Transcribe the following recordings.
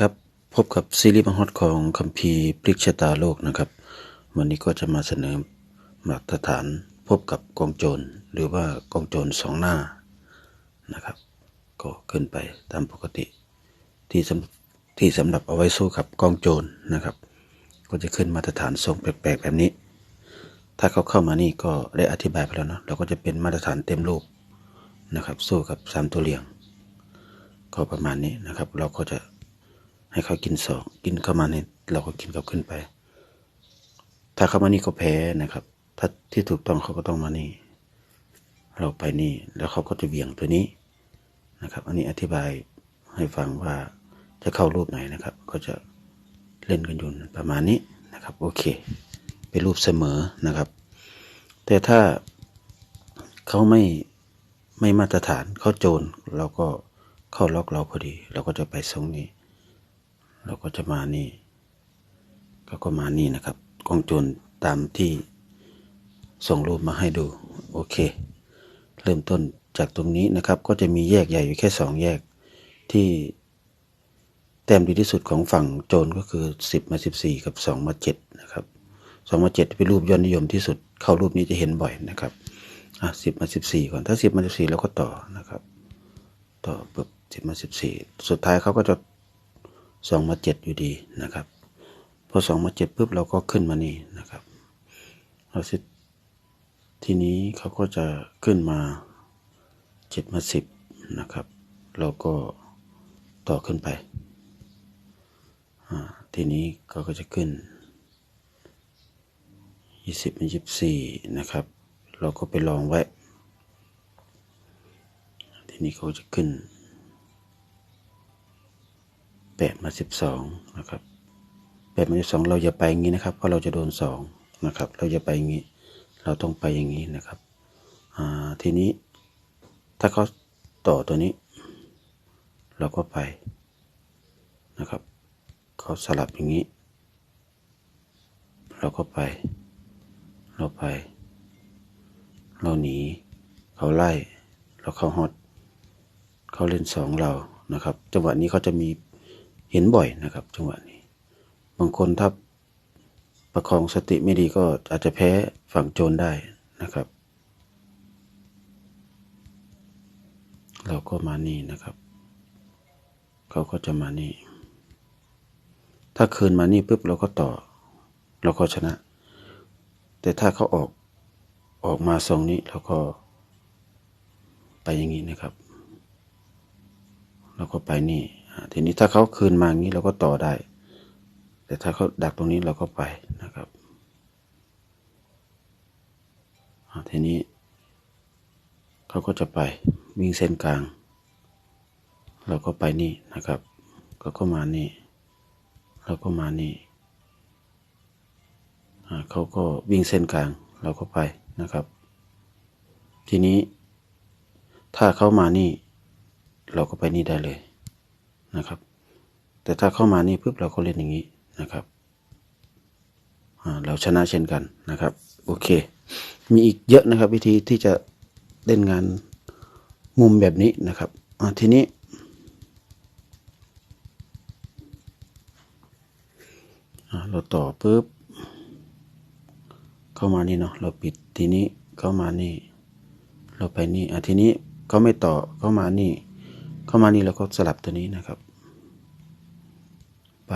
ครับพบกับซีรีส์บังฮอตของคัมภีร์พลิกชะตาโลกนะครับ วันนี้ก็จะมาเสนอมาตรฐานพบกับกองโจรหรือว่ากองโจรสองหน้านะครับ ก็ขึ้นไปตามปกติที่สำที่สำหรับเอาไว้สู้กับกองโจรนะครับ ก็จะขึ้นมาตรฐานทรงแปลกๆแบบนี้ ถ้าเขาเข้ามานี่ก็ได้อธิบายไปแล้วนะเราก็จะเป็นมาตรฐานเต็มรูปนะครับ สู้กับสามตัวเลียง ก็ประมาณนี้นะครับ เราก็จะ ให้เขากินสองกินเข้ามาเนี่ยเราก็กินกลับขึ้นไป ถ้าเขามานี่ก็แพ้นะครับ ถ้าที่ถูกต้องเขาก็ต้องมานี่ เราไปนี่ แล้วเขาก็จะเบี่ยงตัวนี้นะครับ อันนี้อธิบายให้ฟังว่าจะเข้ารูปไหนนะครับ ก็จะเล่นกันอยู่ประมาณนี้นะครับ โอเค เป็นรูปเสมอนะครับ แต่ถ้าเขาไม่ไม่มาตรฐานเขาโจรเราก็เข้าล็อกเราพอดี เราก็จะไปทรงนี้ เราก็จะมานี่เขาก็มานี่นะครับกองโจรตามที่ส่งรูปมาให้ดูโอเค เริ่มต้นจากตรงนี้นะครับ ก็จะมีแยกใหญ่อยู่แค่สองแยกที่แต้มดีที่สุดของฝั่งโจรก็คือสิบมาสิบสี่กับสองมาเจ็ดนะครับสองมาเจ็ดเป็นรูปยอดนิยมที่สุด เข้ารูปนี้จะเห็นบ่อยนะครับอะสิบมาสิบสี่ก่อนถ้าสิบมาสิบสี่เราก็ต่อนะครับ ต่อปุ๊บสิบมาสิบสี่สุดท้ายเขาก็จะ สองมาเจ็ดอยู่ดีนะครับ พอสองมาเจ็ดปุ๊บเราก็ขึ้นมานี่นะครับเราสิทีนี้เขาก็จะขึ้นมาเจ็ดมาสิบนะครับ เราก็ต่อขึ้นไป ทีนี้เขาก็จะขึ้นยี่สิบเป็นยี่สิบสี่นะครับ เราก็ไปลองไว้ ทีนี้เขาจะขึ้น แปดมาสิบสองนะครับแปดมาสิบสองเราอย่าไปอย่างนี้นะครับเพราะเราจะโดนสองนะครับเราอย่าไปอย่างนี้ เราต้องไปอย่างนี้นะครับทีนี้ถ้าเขาต่อตัวนี้ เราก็ไปนะครับเขาสลับอย่างนี้ เราก็ไป เราไป เราหนี เขาไล่ เราเข้าฮอตเขาเล่นสองเรานะครับ จังหวะนี้เขาจะมี เห็นบ่อยนะครับ จังหวะนี้ บางคนถ้าประคองสติไม่ดีก็อาจจะแพ้ฝั่งโจรได้นะครับ เราก็มานี่นะครับ เขาก็จะมานี่ ถ้าคืนมานี่ปุ๊บเราก็ต่อ เราก็ชนะ แต่ถ้าเขาออกออกมาทรงนี้เราก็ไปอย่างนี้นะครับ เราก็ไปนี่ ทีนี้ถ้าเขาคืนมาอย่างนี้เราก็ต่อได้ แต่ถ้าเขาดักตรงนี้เราก็ไปนะครับทีนี้เขาก็จะไปวิ่งเส้นกลาง เราก็ไปนี่นะครับก็ก็มานี่ เราก็มานี่เขาก็วิ่งเส้นกลาง เราก็ไปนะครับ ทีนี้ถ้าเขามานี่ เราก็ไปนี่ได้เลย นะครับ แต่ถ้าเข้ามานี่ปุ๊บเราก็เล่นอย่างนี้นะครับเราชนะเช่นกันนะครับ โอเค มีอีกเยอะนะครับ วิธีที่จะเล่นงานมุมแบบนี้นะครับทีนี้ เราต่อปุ๊บ เข้ามานี่เนาะเราปิดทีนี้เข้ามานี่ เราไปนี่อะทีนี้เขาไม่ต่อเข้ามานี่ เข้ามานี่เราก็สลับตัวนี้นะครับ ไป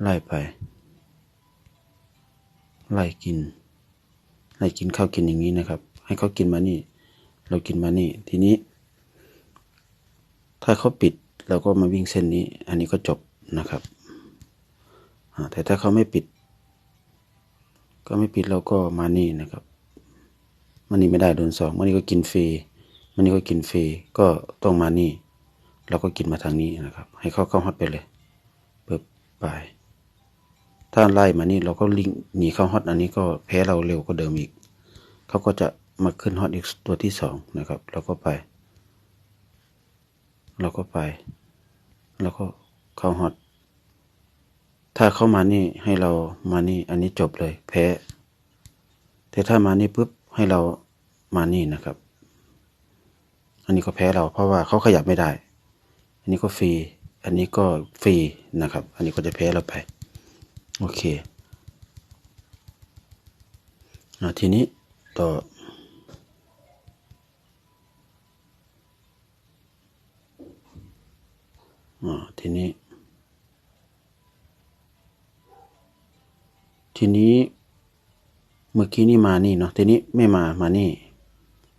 ไล่ไป ไล่กิน ไล่กินข้าวกินอย่างนี้นะครับ ให้เขากินมานี่ เรากินมานี่ ทีนี้ ถ้าเขาปิดเราก็มาวิ่งเส้นนี้ อันนี้ก็จบนะครับ แต่ถ้าเขาไม่ปิด ก็ไม่ปิดเราก็มานี่นะครับ มันนี่ไม่ได้โดนสองมันนี่ก็กินฟรีมันนี่ก็กินฟรีก็ต้องมานี่เราก็กินมาทางนี้นะครับ ให้เขาเข้าฮอตไปเลยเปิดไปถ้าไล่มานี่เราก็ลิงหนีเข้าฮอตอันนี้ก็แพ้เราเร็วกว่าเดิมอีกเขาก็จะมาขึ้นฮอตอีกตัวที่สองนะครับ เราก็ไป เราก็ไป แล้วก็เข้าฮอตถ้าเข้ามานี่ให้เรามานี่อันนี้จบเลย แพ้ แต่ถ้ามานี่ปุ๊บ ให้เรามานี่นะครับ อันนี้ก็แพ้เราเพราะว่าเขาขยับไม่ได้ อันนี้ก็ฟรี อันนี้ก็ฟรีนะครับ อันนี้ก็จะแพ้เราไป โอเคอทีนี้ต่อทีนี้ ทีนี้ เมื่อกี้นี่มานี่เนาะทีนี้ไม่มามานี่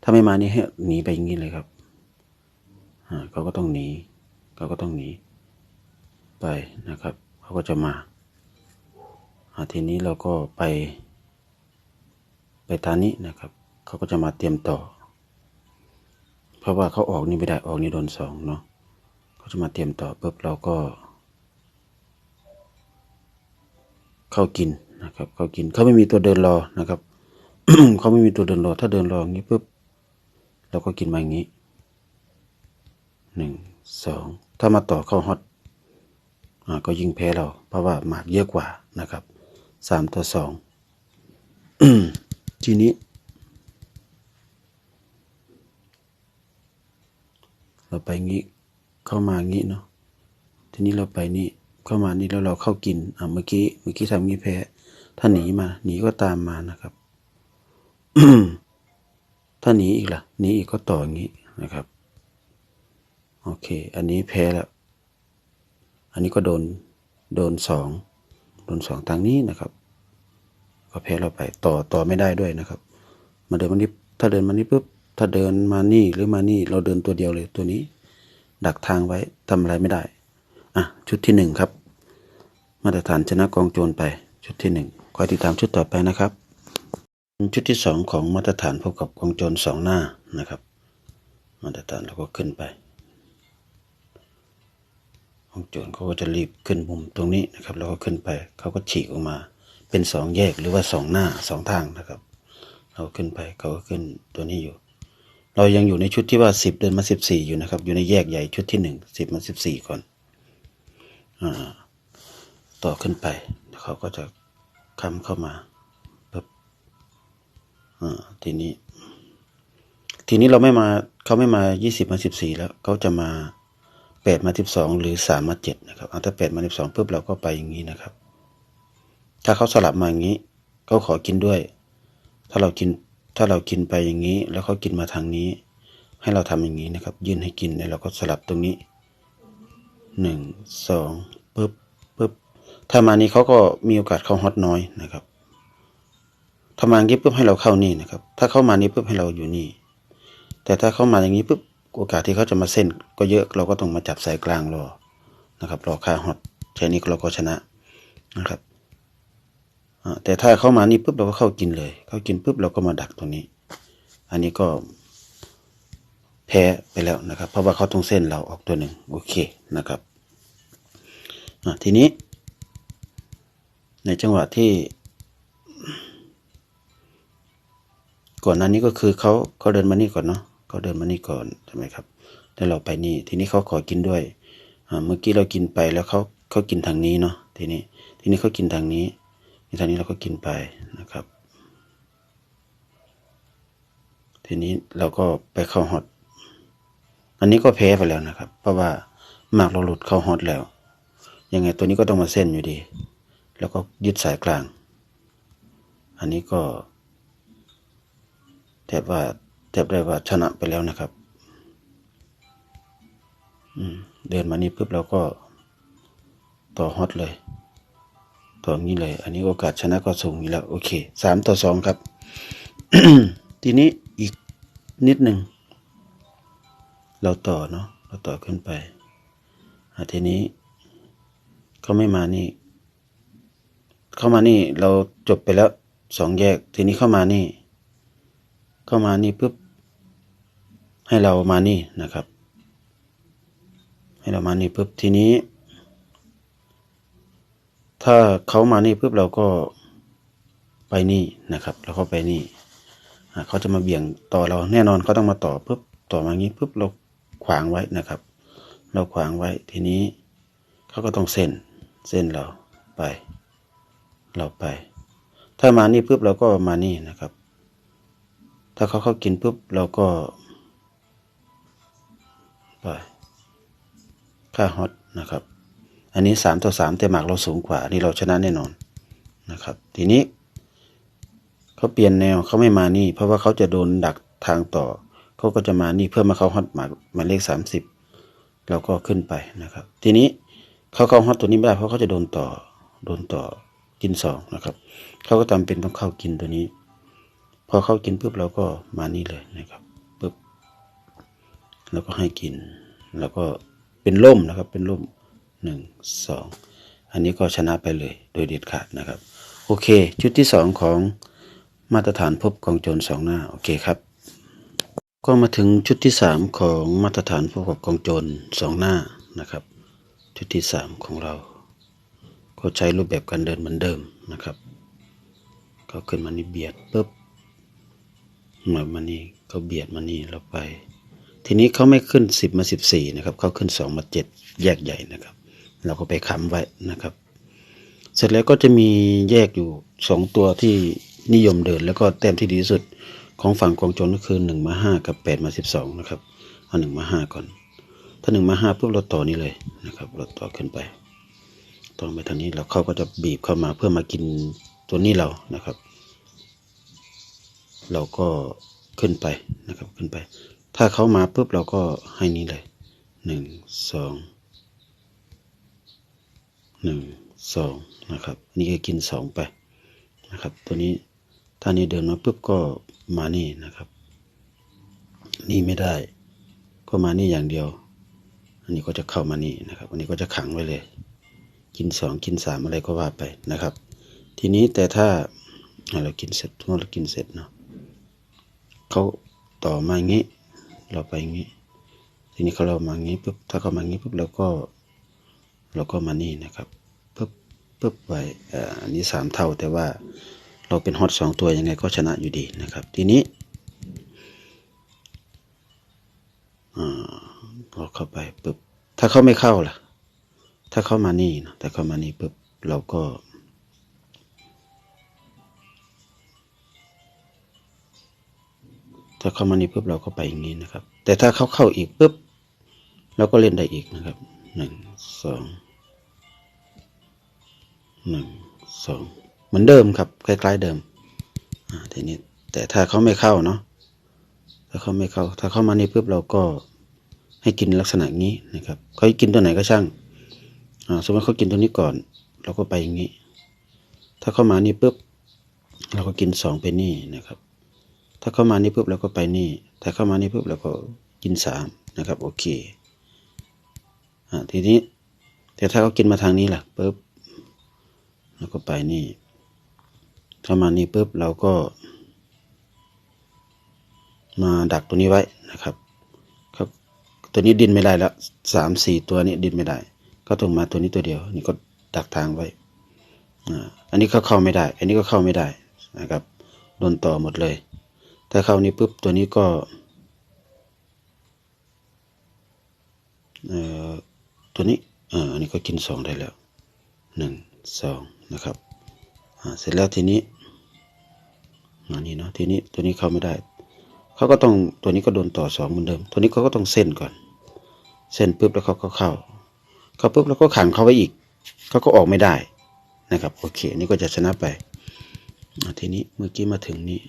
ถ้าไม่มานี่ให้หนีไปอย่างนี้เลยครับอ่าเขาก็ต้องหนีเขาก็ต้องหนีไปนะครับเขาก็จะมาอ่าทีนี้เราก็ไป ไปทางนี้นะครับเขาก็จะมาเตรียมต่อ เพราะว่าเขาออกนี่ไม่ได้ออกนี่โดนสองเนาะเขาจะมาเตรียมต่อปุ๊บเราก็ เข้ากิน นะครับเขากินเขาไม่มีตัวเดินรอนะครับเขาไม่มีตัวเดินรอ ถ้าเดินรออย่างนี้ปุ๊บเราก็กินมาอย่างนี้หนึ่งสองถ้ามาต่อเข้าฮอตอ่าก็ยิงแพ้เรา เพราะว่าหมากเยอะกว่านะครับสามต่อสองทีนี้ เราไปงี้เข้ามางี้เนาะทีนี้เราไปนี่เข้ามานี่แล้วเราเข้ากินอะเมื่อกี้เมื่อกี้ทำงี้แพ้ ถ้าหนีมาหนีก็ตามมานะครับ ถ้าหนีอีกล่ะหนีอีกก็ต่ออย่างนี้นะครับ โอเค อันนี้แพ้แล้วอันนี้ก็โดนโดนสองโดนสองทางนี้นะครับ ก็แพ้เราไปต่อต่อไม่ได้ด้วยนะครับ มาเดินมานี่ถ้าเดินมานี่ปุ๊บถ้าเดินมานี่หรือมานี่ เราเดินตัวเดียวเลยตัวนี้ ดักทางไว้ทำอะไรไม่ได้อะชุดที่หนึ่งครับ มาตรฐานชนะกองโจรไปชุดที่หนึ่ง คอยติดตามชุดต่อไปนะครับ ชุดที่สองของมาตรฐานพบกับกองโจรสองหน้านะครับ มาตรฐานเราก็ขึ้นไปกองโจรเขาก็จะรีบขึ้นมุมตรงนี้นะครับแล้วก็ขึ้นไปเขาก็ฉีกออกมาเป็นสองแยกหรือว่าสองหน้าสองทางนะครับ เราขึ้นไปเขาก็ขึ้นตัวนี้อยู่ เรายังอยู่ในชุดที่ว่าสิบเดินมาสิบสี่อยู่นะครับ อยู่ในแยกใหญ่ชุดที่หนึ่งสิบมาสิบสี่ก่อน อ่า ต่อขึ้นไปเขาก็จะ คำเข้ามาปึ๊บอ่าทีนี้ ทีนี้เราไม่มาเขาไม่มายี่สิบมาสิบสี่แล้วเขาจะมาแปดมาสิบสองหรือสามมาเจ็ดนะครับเอาถ้าแปดมาสิบสองปุ๊บเราก็ไปอย่างนี้นะครับ ถ้าเขาสลับมาอย่างนี้เขาขอกินด้วย ถ้าเรากินถ้าเรากินไปอย่างนี้ แล้วเขากินมาทางนี้ ให้เราทำอย่างนี้นะครับ ยื่นให้กินแล้วเราก็สลับตรงนี้หนึ่งสองปึ๊บปึ๊บ ถ้ามานี้เขาก็มีโอกาสเข้าฮอตน้อยนะครับถ้ามาอย่างนี้ปุ๊บให้เราเข้านี่นะครับ ถ้าเข้ามานี้ปุ๊บให้เราอยู่นี่ แต่ถ้าเข้ามาอย่างนี้ปุ๊บโอกาสที่เขาจะมาเส้น ก็เยอะเราก็ต้องมาจับสายกลางรอนะครับรอค่าฮอตแค่นี้เราก็ชนะนะครับแต่ถ้าเข้ามานี่ปุ๊บเราก็เข้ากินเลย เข้ากินปุ๊บเราก็มาดักตรงนี้ อันนี้ก็แพ้ไปแล้วนะครับ เพราะว่าเขาต้องเส้นเราออกตัวหนึ่งโอเคนะครับทีนี้ ในจังหวะที่ ก่อนหน้านี้ก็คือเขาเขาเดินมานี่ก่อนเนาะเขาเดินมานี่ก่อนใช่ไหมครับ แล้วเราไปนี่ทีนี้เขาขอกินด้วยเมื่อกี้เรากินไปแล้วเขาเขากินทางนี้เนาะทีนี้ทีนี้เขากินทางนี้ทีนี้เราก็กินไปนะครับ ทีนี้เราก็ไปเข้าฮอตอันนี้ก็แพ้ไปแล้วนะครับ เพราะว่าหมากเราหลุดเข้าฮอตแล้วยังไงตัวนี้ก็ต้องมาเส้นอยู่ดี แล้วก็ยึดสายกลาง อันนี้ก็แทบว่าแทบได้ว่าชนะไปแล้วนะครับเดินมานี่ปุ๊บเราก็ต่อฮอตเลยตัวนี้เลย อันนี้โอกาสชนะก็สูงอยู่แล้ว โอเคสามต่อสองครับ ทีนี้อีกนิดหนึ่ง เราต่อเนาะเราต่อขึ้นไปอทีนี้เขาไม่มานี่ เข้ามานี่เราจบไปแล้วสองแยก ทีนี้เข้ามานี่ เข้ามานี่ปุ๊บให้เรามานี่นะครับ ให้เรามานี่ปุ๊บทีนี้ ถ้าเขามานี่ปุ๊บเราก็ไปนี่นะครับแล้วก็ไปนี่เขาจะมาเบี่ยงต่อเราแน่นอนเขาต้องมาต่อปุ๊บต่อมางี้ปุ๊บเราขวางไว้นะครับ เราขวางไว้ทีนี้เขาก็ต้องเส้นเส้นเราไป เราไป ถ้ามานี่ปุ๊บเราก็มานี่นะครับ ถ้าเขาเข้ากินปุ๊บเราก็ไปค่าฮอตนะครับ อันนี้สามต่อสามแต่หมากเราสูงกว่านนี่เราชนะแน่นอนนะครับ ทีนี้เขาเปลี่ยนแนวเขาไม่มานี่ เพราะว่าเขาจะโดนดักทางต่อ เขาก็จะมานี่เพื่อมาเข้าฮอตหมากหมายเลขสามสิบเราก็ขึ้นไปนะครับ ทีนี้เขาเข้าฮอตตัวนี้ไม่ได้เพราะเขาจะโดนต่อ โดนต่อ กินสองนะครับเขาก็จำเป็นต้องเข้ากินตัวนี้ พอเข้ากินปุ๊บเราก็มานี่เลยนะครับปุ๊บแล้วก็ให้กิน แล้วก็เป็นล่มนะครับ เป็นล่มหนึ่งสองอันนี้ก็ชนะไปเลยโดยเด็ดขาดนะครับ โอเค ชุดที่สองของมาตรฐานพบกองโจรสองหน้าโอเคครับ ก็มาถึงชุดที่สามของมาตรฐานพบกับกองโจรสองหน้านะครับ ชุดที่สามของเรา ก็ใช้รูปแบบการเดินเหมือนเดิมนะครับเขาขึ้นมานี่เบียดปุ๊บมามานี่เขาเบียดมานี่เราไป ทีนี้เขาไม่ขึ้นสิบมาสิบสี่นะครับเขาขึ้นสองมาเจ็ดแยกใหญ่นะครับ เราก็ไปค้ำไว้นะครับ เสร็จแล้วก็จะมีแยกอยู่สองตัวที่นิยมเดิน แล้วก็แต้มที่ดีที่สุดของฝั่งกองโจรก็คือหนึ่งมาห้ากับแปดมาสิบสองนะครับ เอาหนึ่งมาห้าก่อน ถ้าหนึ่งมาห้าปุ๊บเราต่อนี้เลยนะครับ เราต่อขึ้นไป ต่อไปทางนี้แล้วเขาก็จะบีบเข้ามาเพื่อมากินตัวนี้เรานะครับ เราก็ขึ้นไปนะครับขึ้นไป ถ้าเขามาปุ๊บเราก็ให้นี้เลยหนึ่งสองหนึ่งสองนะครับ นี่ก็กินสองไปนะครับ ตัวนี้ถ้านี้เดินมาปุ๊บก็มานี่นะครับ นี่ไม่ได้ ก็มานี่อย่างเดียว อันนี้ก็จะเข้ามานี่นะครับ อันนี้ก็จะขังไว้เลย กินสองกินสามอะไรก็ว่าไปนะครับ ทีนี้แต่ถ้าเรากินเสร็จทุกเรากินเสร็จเนาะเขาต่อมาอย่างนี้ เราไปอย่างนี้ ทีนี้เขาเรามาอย่างนี้ปุ๊บถ้าเขามาอย่างนี้ปุ๊บเราก็เราก็มานี่นะครับปุ๊บปุ๊บไปอ่าอันนี้สามเท่าแต่ว่าเราเป็นฮอตสองตัวยังไงก็ชนะอยู่ดีนะครับ ทีนี้อ่าเราเข้าไปปุ๊บถ้าเขาไม่เข้าล่ะ ถ้าเข้ามานี่นะถ้าเข้ามานี่ปุ๊บเราก็ ถ้าเข้ามานี่ปุ๊บเราก็ไปอย่างนี้นะครับ แต่ถ้าเขาเข้าอีกปุ๊บเราก็เล่นได้อีกนะครับหนึ่งสองหนึ่งสองเหมือนเดิมครับ คล้าย ๆเดิมอ่าทีนี้ แต่ถ้าเขาไม่เข้าเนาะถ้าเขาไม่เข้า ถ้าเข้ามานี่ปุ๊บเราก็ให้กินลักษณะนี้นะครับเขากินตัวไหนก็ช่าง สมมติเขากินตัวนี้ก่อน เราก็ไปอย่างนี้ ถ้าเข้ามานี่ปุ๊บเราก็กินสองไปนี่นะครับ ถ้าเข้ามานี่ปุ๊บเราก็ไปนี่ ถ้าเข้ามานี่ปุ๊บเราก็กินสามนะครับ โอเคอ่าทีนี้ แต่ถ้าเขากินมาทางนี้ล่ะปุ๊บเราก็ไปนี่เข้ามานี่ปุ๊บเราก็ มาดักตัวนี้ไว้นะครับ ครับ ตัวนี้ดินไม่ได้แล้วสามสี่ตัวนี้ดินไม่ได้ ก็ต้องมาตัวนี้ตัวเดียว นี่ก็ดักทางไว้อ่าอันนี้ก็เข้าไม่ได้ อันนี้ก็เข้าไม่ได้นะครับโดนต่อหมดเลย ถ้าเข้านี้ปุ๊บตัวนี้ก็เอ่อตัวนี้อ่ออันนี้ก็กินสองได้แล้วหนึ่งสองนะครับอ่าเสร็จแล้วทีนี้อันนี้เนาะทีนี้ตัวนี้เข้าไม่ได้เขาก็ต้องตัวนี้ก็โดนต่อสองเหมือนเดิม ตัวนี้เขาก็ต้องเส้นก่อน เส้นปุ๊บแล้วเขาก็เข้า เขาปุ๊บแล้วก็ขังเขาไว้อีก เขาก็ออกไม่ได้นะครับ โอเค นี่ก็จะชนะไปทีนี้เมื่อกี้มาถึงนี้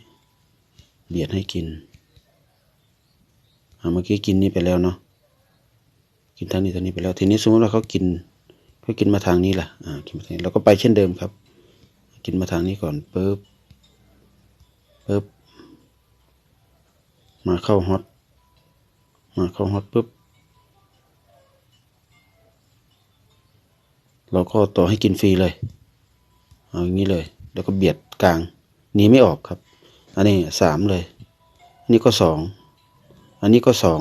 เบียดให้กินอะเมื่อกี้กินนี่ไปแล้วเนาะกินทางนี้ทางนี้ไปแล้ว ทีนี้สมมติว่าเขากินเขากินมาทางนี้ล่ะอ่ากินมาทางนี้เราก็ไปเช่นเดิมครับ กินมาทางนี้ก่อนปุ๊บปุ๊บมาเข้าฮอตมาเข้าฮอตปุ๊บ เราก็ต่อให้กินฟรีเลยเอาอย่างนี้เลย แล้วก็เบียดกลางหนีไม่ออกครับ อันนี้สามเลย อันนี้ก็สองอันนี้ก็สอง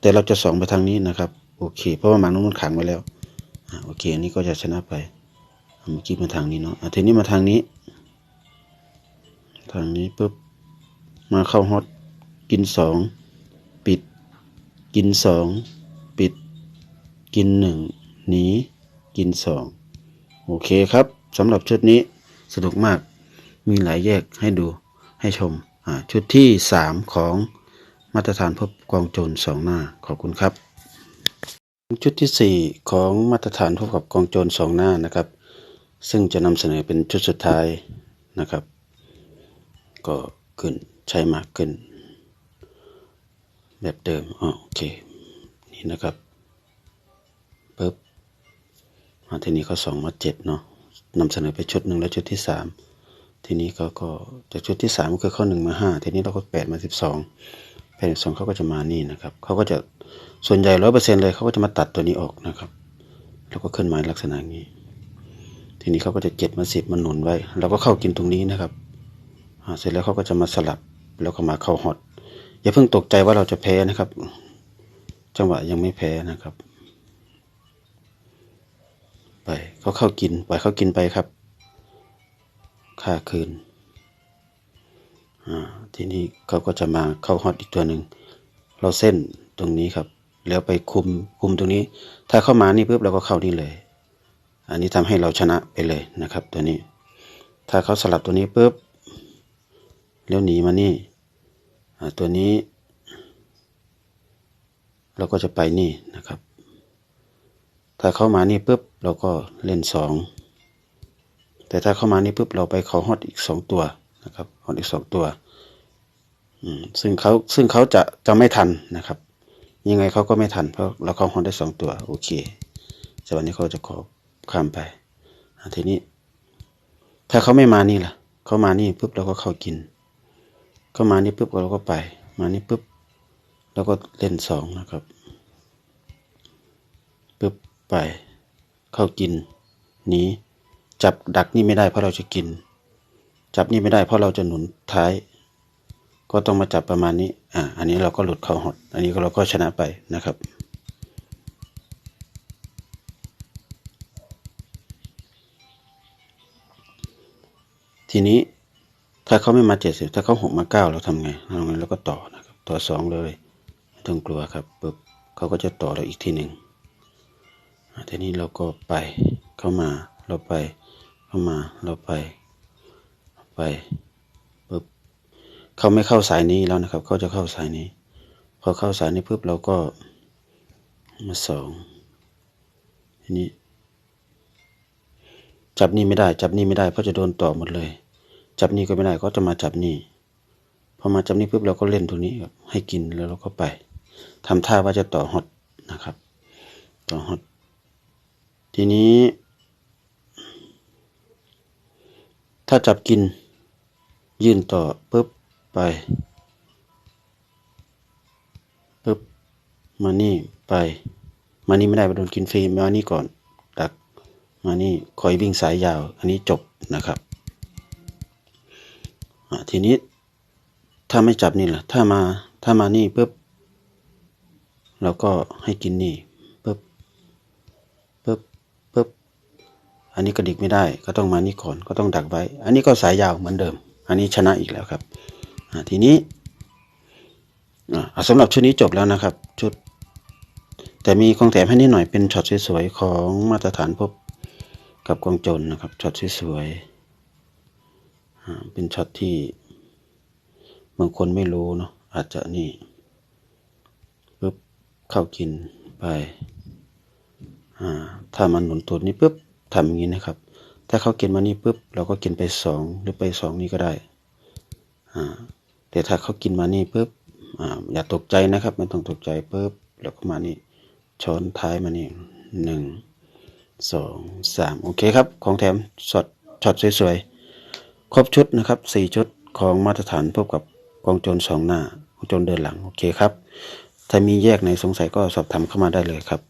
แต่เราจะสองไปทางนี้นะครับ โอเค เพราะว่าหมานุมันขังไว้แล้วอโอเค อันนี้ก็จะชนะไปเมื่อกี้มาทางนี้เนาะอะทีนี้มาทางนี้ ทางนี้ปุ๊บมาเข้าฮอตกินสองปิด กินสองปิด กินหนึ่งหนี กินสองโอเคครับสำหรับชุดนี้สนุกมากมีหลายแยกให้ดูให้ชมชุดที่สามของมาตรฐานพบกองโจรสองหน้าขอบคุณครับ ชุดที่สี่ของมาตรฐานพบกับกองโจรสองหน้านะครับ ซึ่งจะนำเสนอเป็นชุดสุดท้ายนะครับ ก็ขึ้นใช้มากขึ้น แบบเดิมอ๋อโอเค นี่นะครับ ทีนี้เขาสองมาเจ็ดเนาะนำเสนอไปชุดหนึ่งแล้วชุดที่สามทีนี้เขาก็จากชุดที่สามก็คือเข้าหนึ่งมาห้าทีนี้เราก็แปดมาสิบสองแปดสองเขาก็จะมานี่นะครับเขาก็จะส่วนใหญ่ร้อยเปอร์เซ็นเลยเขาก็จะมาตัดตัวนี้ออกนะครับแล้วก็ขึ้นมาลักษณะนี้ ทีนี้เขาก็จะเจ็ดมาสิบมาหนุนไว้เราก็เข้ากินตรงนี้นะครับเสร็จแล้วเขาก็จะมาสลับแล้วก็มาเข้าฮอตอย่าเพิ่งตกใจว่าเราจะแพ้นะครับ จังหวะยังไม่แพ้นะครับ ไปเขาเข้ากิน ปล่อยเข้ากินไปครับ ค่าคืนอ่าทีนี้เขาก็จะมาเข้าฮอตอีกตัวหนึ่ง เราเส้นตรงนี้ครับ แล้วไปคุมคุมตรงนี้ ถ้าเข้ามานี่ปุ๊บเราก็เข้านี่เลย อันนี้ทำให้เราชนะไปเลยนะครับ ตัวนี้ ถ้าเขาสลับตัวนี้ปุ๊บแล้วหนีมานี่อ่าตัวนี้ เราก็จะไปนี่นะครับ ถ้าเข้ามานี่ปุ๊บ เราก็เล่นสองแต่ถ้าเข้ามานี่ปุ๊บเราไปเขาฮอตอีกสองตัวนะครับฮอตอีกสองตัวซึ่งเขาซึ่งเขาจะจะไม่ทันนะครับ ยังไงเขาก็ไม่ทัน เพราะเราเข้าฮอตได้สองตัวโอเคแต่วันนี้เขาจะขอข้ามไปทีนี้ ถ้าเขาไม่มานี่ล่ะ เขามานี่ปุ๊บเราก็เข้ากิน เข้ามานี่ปุ๊บเราก็ไป มานี่ปุ๊บเราก็เล่นสองนะครับปึ๊บไป เข้ากินหนีจับดักนี่ไม่ได้เพราะเราจะกิน จับนี่ไม่ได้เพราะเราจะหนุนท้าย ก็ต้องมาจับประมาณนี้อ่าอันนี้เราก็หลุดเข้าหด อันนี้เราก็ชนะไปนะครับทีนี้ถ้าเขาไม่มาเจ็ดสิบถ้าเขาหกมาเก้าเราทำไงเราไงเราก็ต่อนะครับ ต่อสองเลยไม่ต้องกลัวครับปึ๊บเขาก็จะต่อเราอีกทีหนึ่ง ทีนี้เราก็ไปเข้ามาเราไป เข้ามาเราไป ไปปึ๊บเขาไม่เข้าสายนี้แล้วนะครับเขาจะเข้าสายนี้ พอเข้าสายนี้ปุ๊บเราก็มาสองทีนี้ จับนี่ไม่ได้ จับนี่ไม่ได้เพราะจะโดนต่อหมดเลย จับนี่ก็ไม่ได้ก็จะมาจับนี่พอมาจับนี่ปุ๊บเราก็เล่นตรงนี้ครับให้กินแล้วเราก็ไปทำท่าว่าจะต่อฮอตนะครับ ต่อฮอต ทีนี้ ถ้าจับกิน ยื่นต่อปุ๊บไปปุ๊บมานี่ไป มานี่ไม่ได้ไปโดนกินฟรีมานี่ก่อนดัก มานี่คอยวิ่งสายยาว อันนี้จบนะครับทีนี้ถ้าไม่จับนี่ล่ะถ้ามาถ้ามานี่ปุ๊บเราก็ให้กินนี่ปุ๊บ ปึ๊บปึ๊บ อันนี้กระดิกไม่ได้ก็ต้องมานี่ก่อนก็ต้องดักไว้ อันนี้ก็สายยาวเหมือนเดิม อันนี้ชนะอีกแล้วครับทีนี้อ่าสำหรับชุดนี้จบแล้วนะครับ ชุด แต่มีของแถมให้นิดหน่อยเป็นช็อตสวยๆของมาตรฐานพบกับกองโจรนะครับช็อตสวยๆเป็นช็อตที่บางคนไม่รู้เนาะอาจจะนี่ปึ๊บเข้ากินไปถ้ามันหนุนตัวนี้ปุ๊บ ทำอย่างนี้นะครับ ถ้าเขากินมานี่ปุ๊บเราก็กินไปสองหรือไปสองนี่ก็ได้อ่าแต่ถ้าเขากินมานี่ปุ๊บอ่าอย่าตกใจนะครับไม่ต้องตกใจปุ๊บแล้วก็มานี่ช้อนท้ายมานี่หนึ่งสองสามโอเคครับ ของแถมช็อตช็อตสวยๆ ครบชุดนะครับสี่ชุดของมาตรฐานพบกับกองโจรสองหน้ากองโจรเดินหลัง โอเคครับ ถ้ามีแยกไหนสงสัยก็สอบถามเข้ามาได้เลยครับ